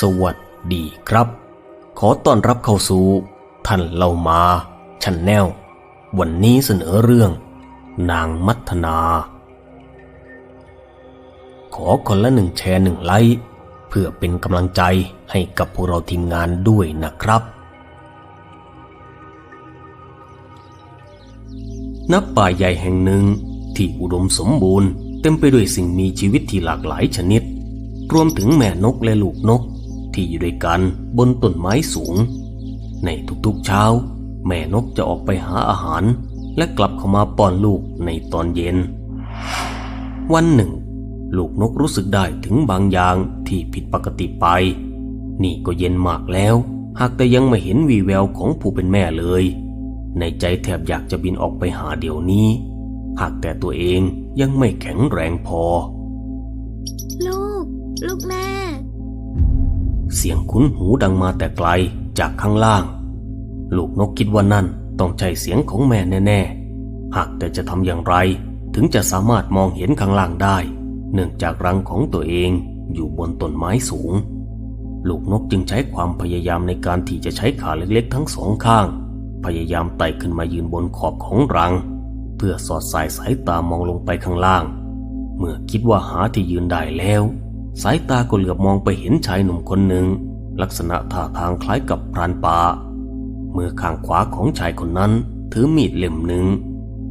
สวัสดีครับ ขอต้อนรับเข้าสู่ท่านเล่ามาชันแนล วันนี้เสนอเรื่อง นางมัทนา ขอคนละหนึ่งแชร์หนึ่งไลค์เพื่อเป็นกำลังใจให้กับพวกเราทีมงานด้วยนะครับ นับป่าใหญ่แห่งหนึ่งที่อุดมสมบูรณ์เต็มไปด้วยสิ่งมีชีวิตที่หลากหลายชนิด รวมถึงแม่นกและลูกนก ที่อยู่ด้วยกันบนต้นไม้สูง ในทุกๆเช้า แม่นกจะออกไปหาอาหาร และกลับเข้ามาป้อนลูกในตอนเย็น วันหนึ่ง ลูกนกรู้สึกได้ถึงบางอย่างที่ผิดปกติไป นี่ก็เย็นมากแล้ว หากแต่ยังไม่เห็นวีแววของผู้เป็นแม่เลย ในใจแทบอยากจะบินออกไปหาเดี๋ยวนี้ หากแต่ตัวเองยังไม่แข็งแรงพอ ลูก ลูกแม่ เสียงคุ้นหูดังมาแต่ไกลจากข้างล่าง ลูกนกคิดว่านั่นต้องใช่เสียงของแม่แน่ๆ หากแต่จะทำอย่างไรถึงจะสามารถมองเห็นข้างล่างได้ เนื่องจากรังของตัวเองอยู่บนต้นไม้สูง ลูกนกจึงใช้ความพยายามในการที่จะใช้ขาเล็กๆ ทั้งสองข้าง พยายามไต่ขึ้นมายืนบนขอบของรัง เพื่อสอดสายสายตามองลงไปข้างล่าง เมื่อคิดว่าหาที่ยืนได้แล้ว สายตาก็เหลือบมองไปเห็นชายหนุ่มคนหนึ่ง ลักษณะท่าทางคล้ายกับพรานป่ามือข้างขวาของชายคนนั้น ถือมีดเล่มหนึ่ง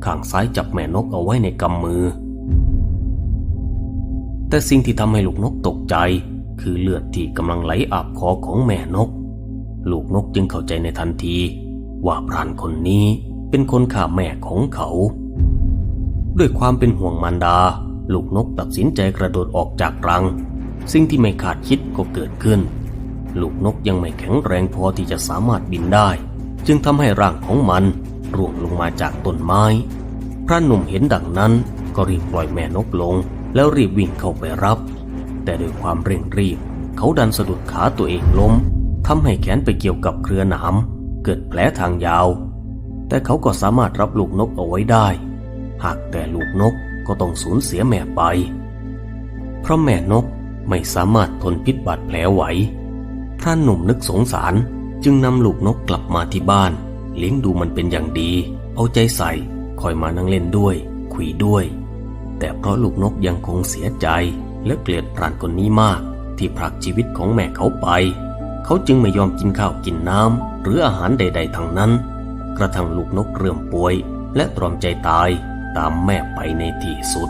ข้างซ้ายจับแม่นกเอาไว้ในกำมือ แต่สิ่งที่ทำให้ลูกนกตกใจ คือเลือดที่กำลังไหลอาบคอของแม่นก ลูกนกจึงเข้าใจในทันที ว่าพรานคนนี้เป็นคนฆ่าแม่ของเขา ด้วยความเป็นห่วงมารดา ลูกนกตัดสินใจกระโดดออกจากรัง สิ่งที่ไม่คาดคิดก็เกิดขึ้น ลูกนกยังไม่แข็งแรงพอที่จะสามารถบินได้ จึงทำให้ร่างของมันร่วงลงมาจากต้นไม้ พระหนุ่มเห็นดังนั้นก็รีบปล่อยแม่นกลง แล้วรีบวิ่งเข้าไปรับ แต่ด้วยความเร่งรีบ เขาดันสะดุดขาตัวเองล้มทำให้แขนไปเกี่ยวกับเครือหนามเกิดแผลทางยาว แต่เขาก็สามารถรับลูกนกเอาไว้ได้ หากแต่ลูกนกก็ต้องสูญเสียแม่ไป เพราะแม่นก ไม่สามารถทนพิษบาดแผลไหวพระหนุ่มนึกสงสารจึงนำลูกนกกลับมาที่บ้าน เลี้ยงดูมันเป็นอย่างดี เอาใจใส่คอยมานั่งเล่นด้วย คุยด้วย แต่เพราะลูกนกยังคงเสียใจและเกลียดพรานคนนี้มาก ที่พรากชีวิตของแม่เขาไป เขาจึงไม่ยอมกินข้าวกินน้ำหรืออาหารใด ๆทั้งนั้น กระทั่งลูกนกเริ่มป่วย และตรอมใจตายตามแม่ไปในที่สุด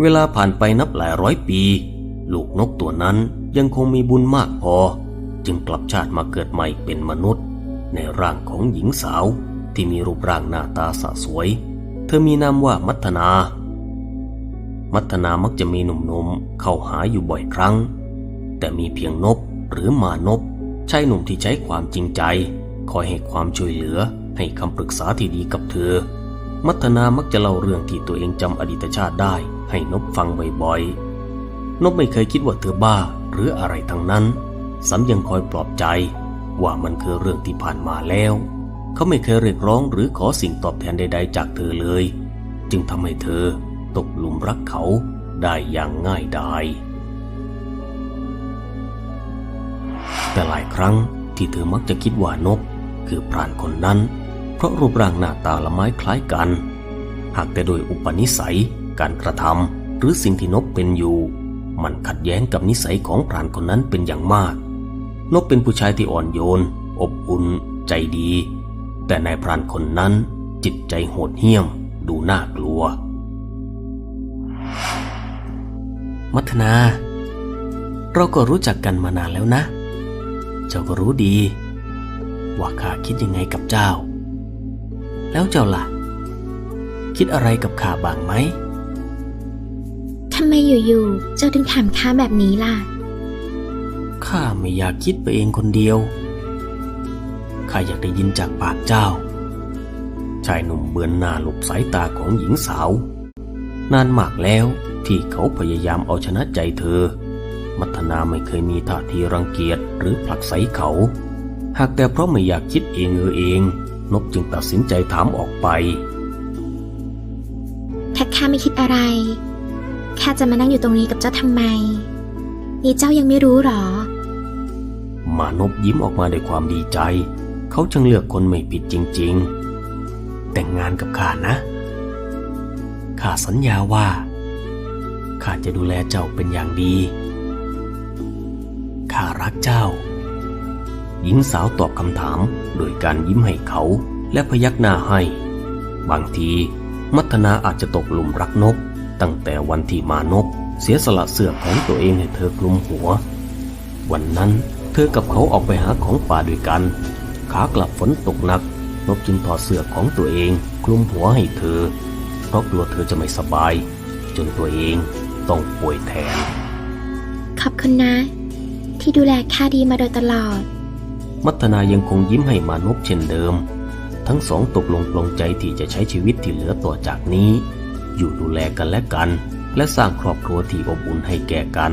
เวลาผ่านไปนับหลายร้อยปี ลูกนกตัวนั้นยังคงมีบุญมากพอ จึงกลับชาติมาเกิดใหม่เป็นมนุษย์ ในร่างของหญิงสาวที่มีรูปร่างหน้าตาสะสวย เธอมีนามว่ามัทนา มัทนามักจะมีหนุ่มๆเข้าหาอยู่บ่อยครั้ง แต่มีเพียงนบหรือมานพชายหนุ่มที่ใช้ความจริงใจ คอยให้ความช่วยเหลือให้คำปรึกษาที่ดีกับเธอ มัทนามักจะเล่าเรื่องที่ตัวเองจำอดีตชาติได้ ให้นบฟังบ่อยๆ นบไม่เคยคิดว่าเธอบ้าหรืออะไรทั้งนั้นซ้ำยังคอยปลอบใจว่ามันคือเรื่องที่ผ่านมาแล้ว เขาไม่เคยเรียกร้องหรือขอสิ่งตอบแทนใด ๆ จากเธอเลย จึงทำให้เธอตกหลุมรักเขาได้อย่างง่ายดายแต่หลายครั้งที่เธอมักจะคิดว่านกคือพรานคนนั้น เพราะรูปร่างหน้าตาละไม้คล้ายกัน หากแต่โดยอุปนิสัย การกระทำหรือสิ่งที่นกเป็นอยู่ มันขัดแย้งกับนิสัยของพรานคนนั้นเป็นอย่างมาก นกเป็นผู้ชายที่อ่อนโยน อบอุ่น ใจดี แต่นายพรานคนนั้นจิตใจโหดเหี้ยม ดูน่ากลัว มัทนา เราก็รู้จักกันมานานแล้วนะ เจ้าก็รู้ดี ว่าข้าคิดยังไงกับเจ้า แล้วเจ้าล่ะ คิดอะไรกับข้าบ้างไหม ไมอยู่ๆ เจ้าถึงถามข้าแบบนี้ล่ะ ข้าไม่อยากคิดไปเองคนเดียว ข้าอยากได้ยินจากปากเจ้า ชายหนุ่มเบือนหน้าหลบสายตาของหญิงสาว นานมากแล้วที่เขาพยายามเอาชนะใจเธอ มัทนาไม่เคยมีท่าทีรังเกียจหรือผลักไสเขา หากแต่เพราะไม่อยากคิดเองเออเอง นบจึงตัดสินใจถามออกไป ถ้าข้าข้าไม่คิดอะไร ข้าจะมานั่งอยู่ตรงนี้กับเจ้าทำไม นี่เจ้ายังไม่รู้หรอ มานพยิ้มออกมาด้วยความดีใจ เขาจึงเลือกคนไม่ผิดจริง ๆ แต่งงานกับข้านะ ข้าสัญญาว่า ข้าจะดูแลเจ้าเป็นอย่างดี ข้ารักเจ้า หญิงสาวตอบคำถามโดยการยิ้มให้เขาและพยักหน้าให้ บางที มัทนาอาจจะตกหลุมรักนก ตั้งแต่วันที่มานพเสียสละเสื้อของตัวเองให้เธอคลุมหัว วันนั้นเธอกับเขาออกไปหาของป่าด้วยกัน ขากลับฝนตกหนักนกจึงถอดเสื้อของตัวเองคลุมหัวให้เธอ เพราะกลัวเธอจะไม่สบาย จนตัวเองต้องป่วยแทน ขอบคุณนะ ที่ดูแลข้าดีมาโดยตลอด มัทนายังคงยิ้มให้มานพเช่นเดิม ทั้งสองตกลงปลงใจที่จะใช้ชีวิตที่เหลือต่อจากนี้ อยู่ดูแลกันและกัน และสร้างครอบครัวที่อบอุ่นให้แก่กัน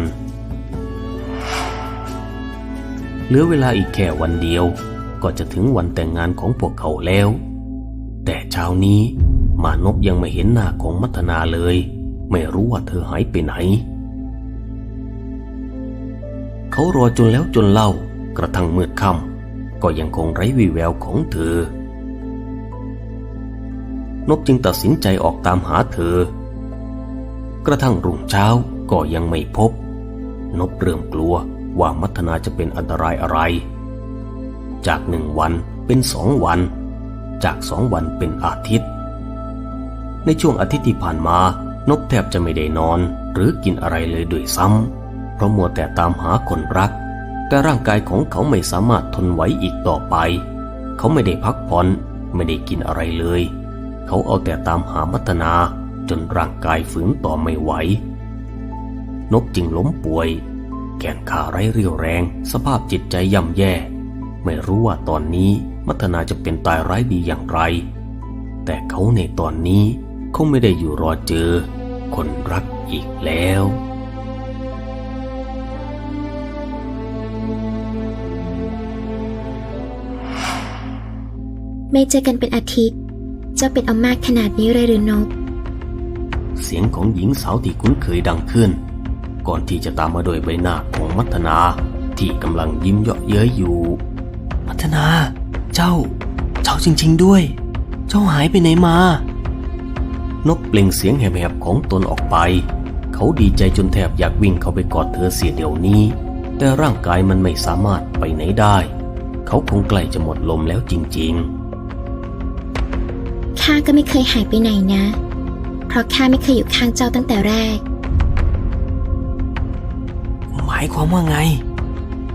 เหลือเวลาอีกแค่วันเดียว ก็จะถึงวันแต่งงานของพวกเขาแล้ว แต่เช้านี้มานพยังไม่เห็นหน้าของมัทนาเลย ไม่รู้ว่าเธอหายไปไหน เขารอจนแล้วจนเล่ากระทั่งมืดค่ำก็ยังคงไร้วี่แววของเธอ นบจึงตัดสินใจออกตามหาเธอ กระทั่งรุ่งเช้าก็ยังไม่พบ นบเริ่มกลัวว่ามัทนาจะเป็นอันตรายอะไร จากหนึ่งวันเป็นสองวัน จากสองวันเป็นอาทิตย์ ในช่วงอาทิตย์ที่ผ่านมานบแทบจะไม่ได้นอนหรือกินอะไรเลยด้วยซ้ำเพราะมัวแต่ตามหาคนรัก แต่ร่างกายของเขาไม่สามารถทนไหวอีกต่อไป เขาไม่ได้พักผ่อนไม่ได้กินอะไรเลย เขาเอาแต่ตามหามัตนาจนร่างกายฝืนต่อไม่ไหว นกจึงล้มป่วย แขนขาไร้เรี่ยวแรง สภาพจิตใจย่ำแย่ ไม่รู้ว่าตอนนี้มัตนาจะเป็นตายร้ายดีอย่างไร แต่เขาในตอนนี้เขาไม่ได้อยู่รอเจอ คนรักอีกแล้วไม่เจอกันเป็นอาทิตย์ เจ้าเป็นเอามากขนาดนี้เลยหรือนก เสียงของหญิงสาวที่คุ้นเคยดังขึ้น ก่อนที่จะตามมาโดยใบหน้าของมัทนาที่กำลังยิ้มเยาะเย้ยอยู่ มัทนา เจ้า เจ้าจริง ๆด้วย เจ้าหายไปไหนมา นกเปล่งเสียงแหบๆของตนออกไป เขาดีใจจนแทบอยากวิ่งเข้าไปกอดเธอเสียเดี๋ยวนี้ แต่ร่างกายมันไม่สามารถไปไหนได้ เขาคงใกล้จะหมดลมแล้วจริง ๆ ข้าก็ไม่เคยหายไปไหนนะ เพราะข้าไม่เคยอยู่ข้างเจ้าตั้งแต่แรก หมายความว่าไง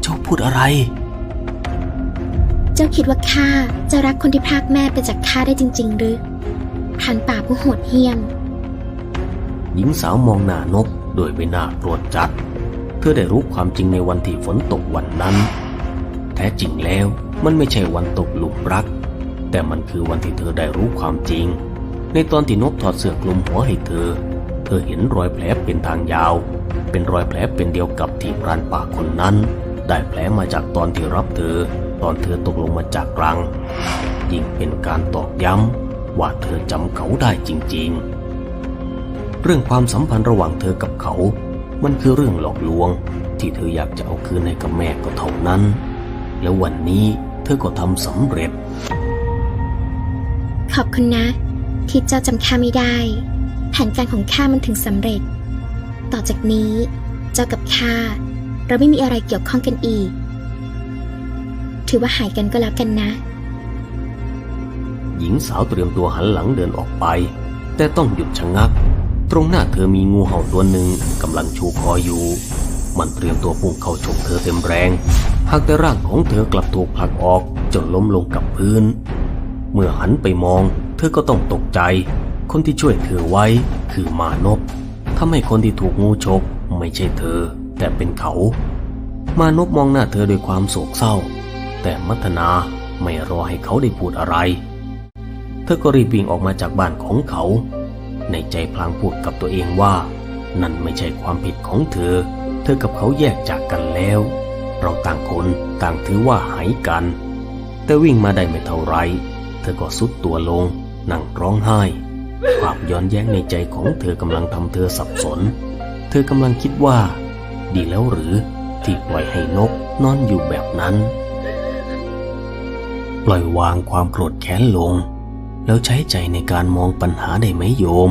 เจ้าพูดอะไร เจ้าคิดว่าข้าจะรักคนที่พรากแม่ไปจากข้าได้จริง ๆ หรือพรานป่าผู้โหดเหี้ยม หญิงสาวมองหน้านกโดยใบหน้าโกรธจัด เธอได้รู้ความจริงในวันที่ฝนตกวันนั้น แท้จริงแล้วมันไม่ใช่วันตกหลุมรัก แต่มันคือวันที่เธอได้รู้ความจริง ในตอนที่นกถอดเสื้อคลุมหัวให้เธอ เธอเห็นรอยแผลเป็นทางยาว เป็นรอยแผลเป็นเดียวกับที่พรานป่าคนนั้น ได้แผลมาจากตอนที่รับเธอ ตอนเธอตกลงมาจากรัง ยิ่งเป็นการตอกย้ำว่าเธอจำเขาได้จริง ๆ เรื่องความสัมพันธ์ระหว่างเธอกับเขา มันคือเรื่องหลอกลวง ที่เธออยากจะเอาคืนให้กับแม่ก็เท่านั้น แล้ววันนี้เธอก็ทำสำเร็จ ขอบคุณนะ ที่เจ้าจำข้าไม่ได้ แผนการของข้ามันถึงสำเร็จ ต่อจากนี้ เจ้ากับข้าเราไม่มีอะไรเกี่ยวข้องกันอีก ถือว่าหายกันก็แล้วกันนะ หญิงสาวเตรียมตัวหันหลังเดินออกไป แต่ต้องหยุดชะงัก ตรงหน้าเธอมีงูเห่าตัวหนึ่งกำลังชูคออยู่ มันเตรียมตัวพุ่งเข้าฉกเธอเต็มแรง หากแต่ร่างของเธอกลับถูกผลักออกจนล้มลงกับพื้น เมื่อหันไปมอง เธอก็ต้องตกใจ คนที่ช่วยเธอไว้คือมานพทำให้คนที่ถูกงูฉกไม่ใช่เธอ แต่เป็นเขา มานพมองหน้าเธอด้วยความโศกเศร้า แต่มัทนาไม่รอให้เขาได้พูดอะไร เธอก็รีบวิ่งออกมาจากบ้านของเขา ในใจพลางพูดกับตัวเองว่า นั่นไม่ใช่ความผิดของเธอ เธอกับเขาแยกจากกันแล้ว เราต่างคนต่างถือว่าหายกัน แต่วิ่งมาได้ไม่เท่าไร เธอก็สุดตัวลง นั่งร้องไห้ความย้อนแย้งในใจของเธอกำลังทำเธอสับสน เธอกำลังคิดว่า ดีแล้วหรือที่ปล่อยให้นกนอนอยู่แบบนั้น ปล่อยวางความโกรธแค้นลง แล้วใช้ใจในการมองปัญหาได้ไหมโยม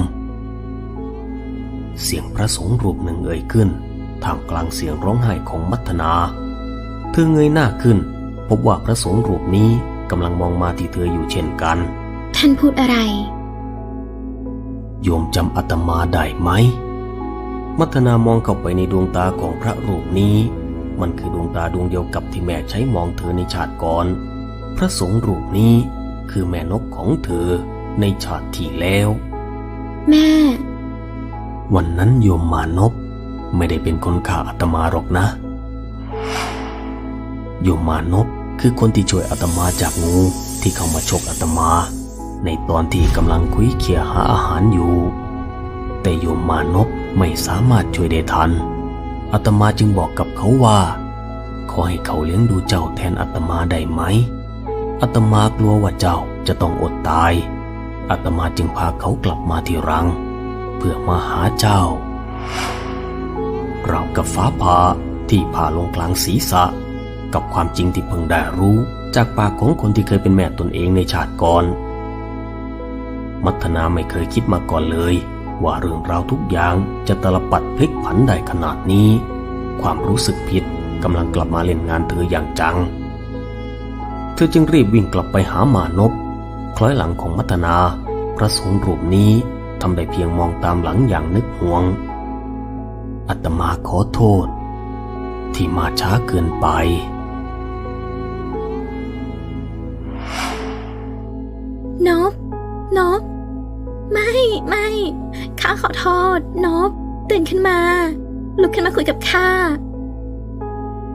เสียงพระสงฆ์รูปหนึ่งเอ่ยขึ้นท่ามกลางเสียงร้องไห้ของมัทนา เธอเงยหน้าขึ้น พบว่าพระสงฆ์รูปนี้ กำลังมองมาที่เธออยู่เช่นกัน ท่านพูดอะไร โยมจำอาตมาได้ไหม มัทนามองเข้าไปในดวงตาของพระรูปนี้ มันคือดวงตาดวงเดียวกับที่แม่ใช้มองเธอในชาติก่อน พระสงฆ์รูปนี้คือแม่นกของเธอในชาติที่แล้ว แม่ วันนั้นโยมมานพไม่ได้เป็นคนฆ่าอาตมาหรอกนะ โยมมานพ คือคนที่ช่วยอาตมาจากงูที่เข้ามาชกอาตมา ในตอนที่กำลังคุยเคียหาอาหารอยู่ แต่โยมมานพไม่สามารถช่วยได้ทันอาตมาจึงบอกกับเขาว่า ขอให้เขาเลี้ยงดูเจ้าแทนอาตมาได้ไหมอาตมากลัวว่าเจ้าจะต้องอดตายอาตมาจึงพาเขากลับมาที่รัง เพื่อมาหาเจ้าเรากับฟ้าผ่าที่ผ่าลงกลางศีรษะ กับความจริงที่เพิ่งได้รู้ จากปากของคนที่เคยเป็นแม่ตนเองในชาติก่อน มัทนาไม่เคยคิดมาก่อนเลย ว่าเรื่องราวทุกอย่างจะตลปัดพลิกผันได้ขนาดนี้ ความรู้สึกผิดกำลังกลับมาเล่นงานเธออย่างจัง เธอจึงรีบวิ่งกลับไปหามานพคล้อยหลังของมัทนา พระสงฆ์รูปนี้ทำได้เพียงมองตามหลังอย่างนึกห่วง อัตมาขอโทษ ที่มาช้าเกินไป นบ นบ ไม่ไม่ข้าขอโทษ นบ ตื่นขึ้นมา ลุกขึ้นมาคุยกับข้า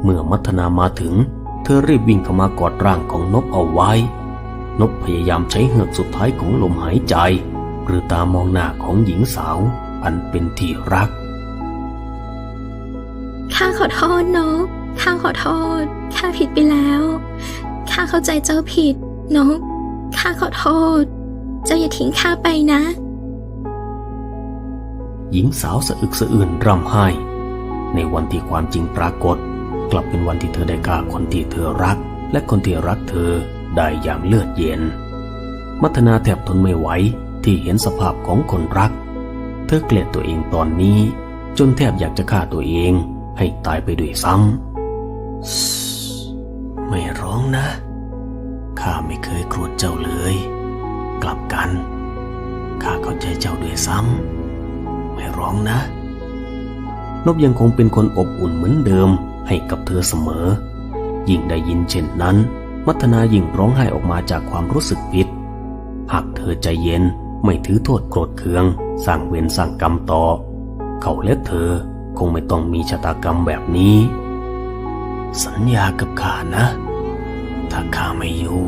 เมื่อมัทนามาถึง เธอรีบวิ่งเข้ามากอดร่างของนบเอาไว้ นบพยายามใช้เหือกสุดท้ายของลมหายใจ หรือตามองหน้าของหญิงสาว อันเป็นที่รัก ข้าขอโทษนบข้าขอโทษ ข้าผิดไปแล้ว ข้าเข้าใจเจ้าผิดนบ ข้าขอโทษ เจ้าอย่าทิ้งข้าไปนะ หญิงสาวสะอึกสะอื้นร่ำไห้ ในวันที่ความจริงปรากฏ กลับเป็นวันที่เธอได้ฆ่าคนที่เธอรัก และคนที่รักเธอได้อย่างเลือดเย็น มัทนาแทบทนไม่ไหวที่เห็นสภาพของคนรัก เธอเกลียดตัวเองตอนนี้ จนแทบอยากจะฆ่าตัวเองให้ตายไปด้วยซ้ำไม่ร้องนะ ข้าไม่เคยโกรธเจ้าเลย กลับกัน ข้าเข้าใจเจ้าด้วยซ้ำ ไม่ร้องนะ นบยังคงเป็นคนอบอุ่นเหมือนเดิมให้กับเธอเสมอ ยิ่งได้ยินเช่นนั้น มัทนายิ่งร้องไห้ออกมาจากความรู้สึกผิด หากเธอใจเย็นไม่ถือโทษโกรธเคือง สร้างเวรสร้างกรรมต่อ เขาและเธอคงไม่ต้องมีชะตากรรมแบบนี้ สัญญากับข้านะ ถ้าข้าไม่อยู่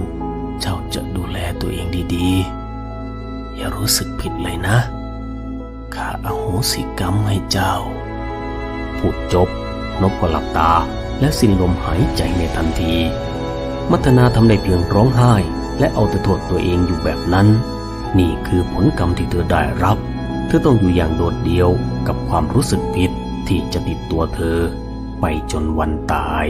เจ้าจะดูแลตัวเองดีๆ อย่ารู้สึกผิดเลยนะ ข้าอาโหสิกรรมให้เจ้า พูดจบนกก็หลับตาและสิ้นลมหายใจในทันที มัทนาทำได้เพียงร้องไห้ และเอาแต่โทษตัวเองอยู่แบบนั้น นี่คือผลกรรมที่เธอได้รับ เธอต้องอยู่อย่างโดดเดี่ยวกับความรู้สึกผิดที่จะติดตัวเธอ ไปจนวันตาย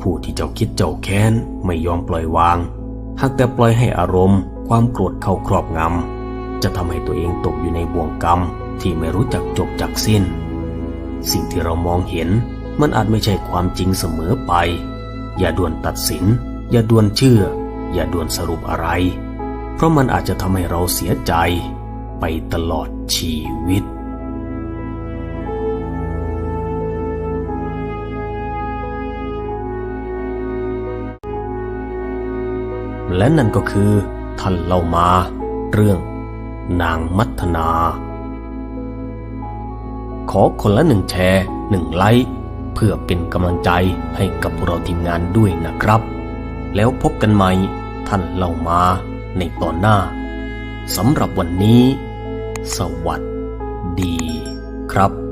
ผู้ที่เจ้าคิดเจ้าแค้นไม่ยอมปล่อยวาง หากแต่ปล่อยให้อารมณ์ ความโกรธเข้าครอบงำ จะทำให้ตัวเองตกอยู่ในบ่วงกรรมที่ไม่รู้จักจบจักสิ้น สิ่งที่เรามองเห็นมันอาจไม่ใช่ความจริงเสมอไป อย่าด่วนตัดสิน อย่าด่วนเชื่อ อย่าด่วนสรุปอะไร เพราะมันอาจจะทำให้เราเสียใจ ไปตลอดชีวิต และนั่นก็คือท่านเล่ามาเรื่อง นางมัทนา ขอคนละหนึ่งแชร์หนึ่งไลค์เพื่อเป็นกำลังใจให้กับพวกเราทีมงานด้วยนะครับ แล้วพบกันใหม่ท่านเล่ามาในตอนหน้าสำหรับวันนี้ สวัสดีครับ